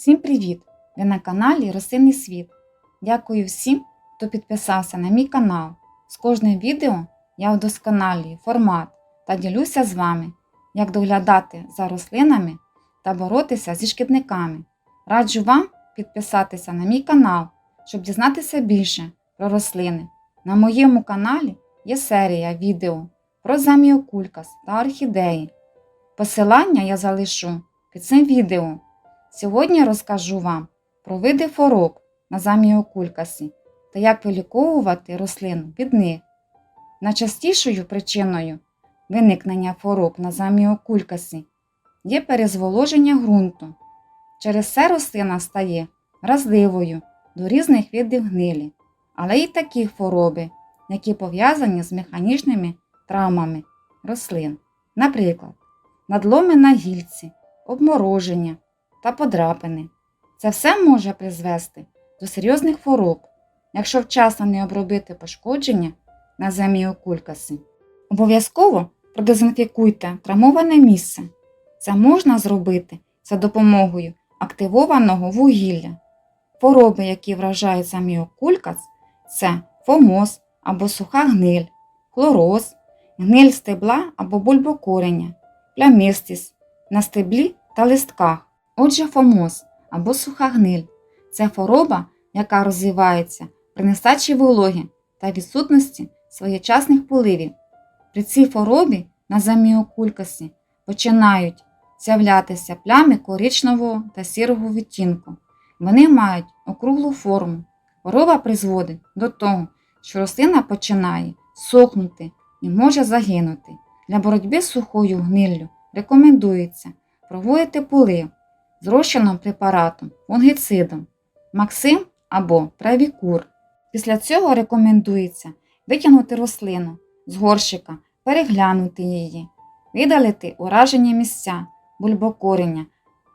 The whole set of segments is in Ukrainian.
Всім привіт! Ви на каналі Рослинний світ. Дякую всім, хто підписався на мій канал. З кожним відео я удосконалюю формат та ділюся з вами, як доглядати за рослинами та боротися зі шкідниками. Раджу вам підписатися на мій канал, щоб дізнатися більше про рослини. На моєму каналі є серія відео про заміокулькас та орхідеї. Посилання я залишу під цим відео. Сьогодні розкажу вам про види хвороб на заміокулькасі та як виліковувати рослин від них. Найчастішою причиною виникнення хвороб на заміокулькасі є перезволоження ґрунту. Через це рослина стає вразливою до різних видів гнилі, але й такі хвороби, які пов'язані з механічними травмами рослин, наприклад, надломи на гільці, обмороження та подрапини. Це все може призвести до серйозних хвороб, якщо вчасно не обробити пошкодження на заміокулькаси. Обов'язково продезінфікуйте травмоване місце. Це можна зробити за допомогою активованого вугілля. Хвороби, які вражають заміокулькас, це фомоз або суха гниль, хлороз, гниль стебла або бульбокорення, плямистіс на стеблі та листках. Отже, фомоз або суха гниль це хвороба, яка розвивається при нестачі вологи та відсутності своєчасних поливів. При цій хворобі на заміокулькасі починають з'являтися плями коричневого та сірого відтінку. Вони мають округлу форму. Хвороба призводить до того, що рослина починає сохнути і може загинути. Для боротьби з сухою гниллю рекомендується проводити полив з розчином препаратом фунгицидом Максим або Правікур. Після цього рекомендується витягнути рослину з горщика, переглянути її, видалити уражені місця, бульбокорення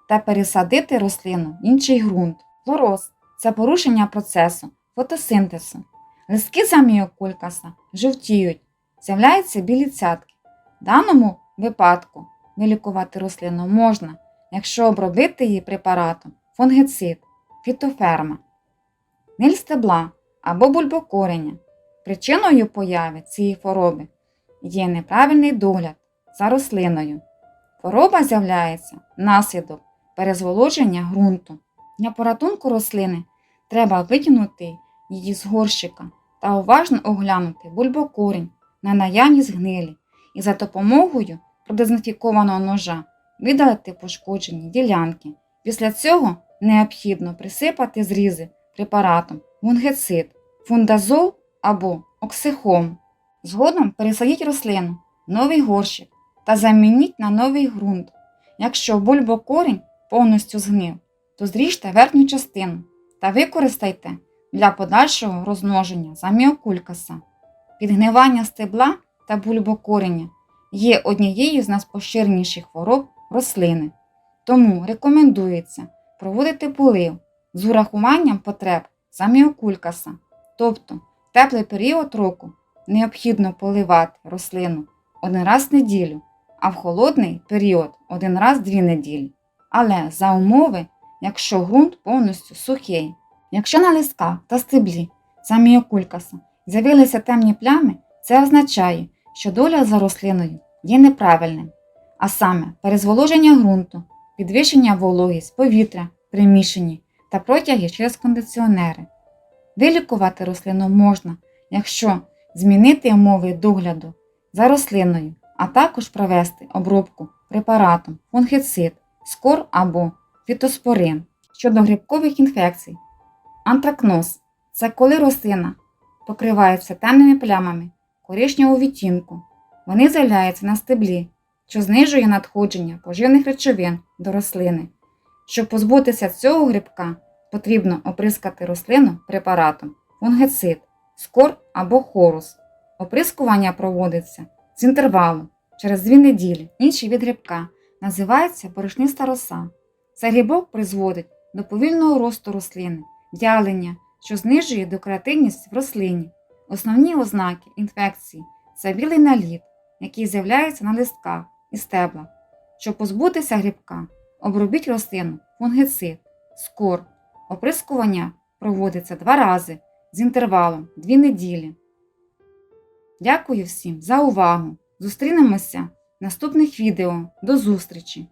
та пересадити рослину в інший ґрунт. Хлороз це порушення процесу фотосинтезу. Листки заміокулькаса жовтіють, з'являються білі цятки. В даному випадку вилікувати рослину можна, якщо обробити її препаратом фунгицид, фітоферма, ниль стебла або бульбокорення. Причиною появи цієї хвороби є неправильний догляд за рослиною. Хвороба з'являється внаслідок перезволоження ґрунту. Для порятунку рослини треба витягнути її з горщика та уважно оглянути бульбокорінь на наявність гнилі і за допомогою продезінфікованого ножа видалити пошкоджені ділянки. Після цього необхідно присипати зрізи препаратом фунгицид, фундазол або оксихом. Згодом пересадіть рослину новий горщик та замініть на новий ґрунт. Якщо бульбокорінь повністю згнив, то зріжте верхню частину та використайте для подальшого розмноження заміокулькаса. Підгнивання стебла та бульбокорення є однією з найпоширеніших хвороб рослини. Тому рекомендується проводити полив з урахуванням потреб заміокулькаса, тобто в теплий період року необхідно поливати рослину один раз в неділю, а в холодний період один раз в дві неділі. Але за умови, якщо ґрунт повністю сухий. Якщо на листках та стеблі заміокулькаса з'явилися темні плями, це означає, що доля за рослиною є неправильним, а саме перезволоження ґрунту, підвищення вологість повітря, приміщенні та протяги через кондиціонери. Вилікувати рослину можна, якщо змінити умови догляду за рослиною, а також провести обробку препаратом фунгицид, скор або фітоспорин щодо грибкових інфекцій. Антракноз це коли рослина покривається темними плямами коричневого відтінку. Вони з'являються на стеблі, що знижує надходження поживних речовин до рослини. Щоб позбутися цього грибка, потрібно оприскати рослину препаратом фунгицид, скор або хорус. Оприскування проводиться з інтервалу через 2 неділі. Інший від грибка називається борошниста роса. Цей грибок призводить до повільного росту рослини, в'ялення, що знижує декоративність в рослині. Основні ознаки інфекції це білий наліт, який з'являється на листках і стебла. Щоб позбутися грибка, обробіть рослину фунгицид, скор. Оприскування проводиться два рази з інтервалом 2 неділі. Дякую всім за увагу! Зустрінемося в наступних відео. До зустрічі!